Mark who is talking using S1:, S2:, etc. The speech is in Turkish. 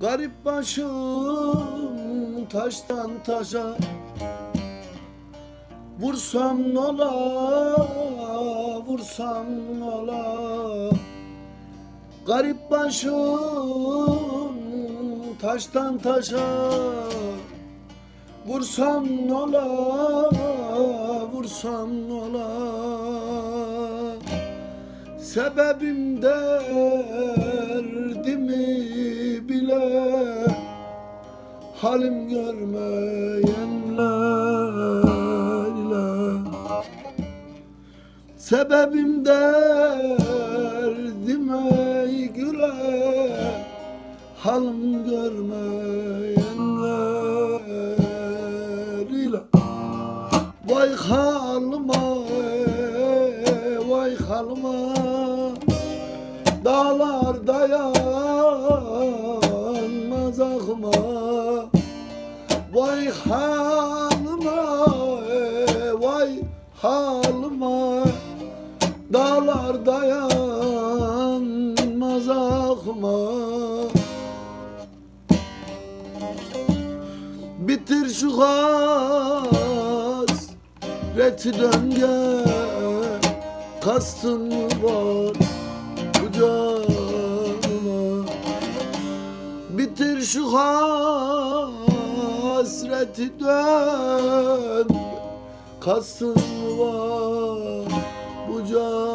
S1: Garip başım taştan taşa Vursam nola, vursam nola Garip başım taştan taşa Vursam nola, vursam nola Sebebim Halim görmeyenler ile Sebebim derdime güle. Halim görmeyenler ile. Vay halıma, vay halıma. Dağlar dayanmaz aklıma Vay halıma, ey, vay halıma. Dağlar dayanmaz aklıma Bitir şu hasreti döngü Kastım var bu canıma Bitir şu hasreti döngü Kastım var bu canıma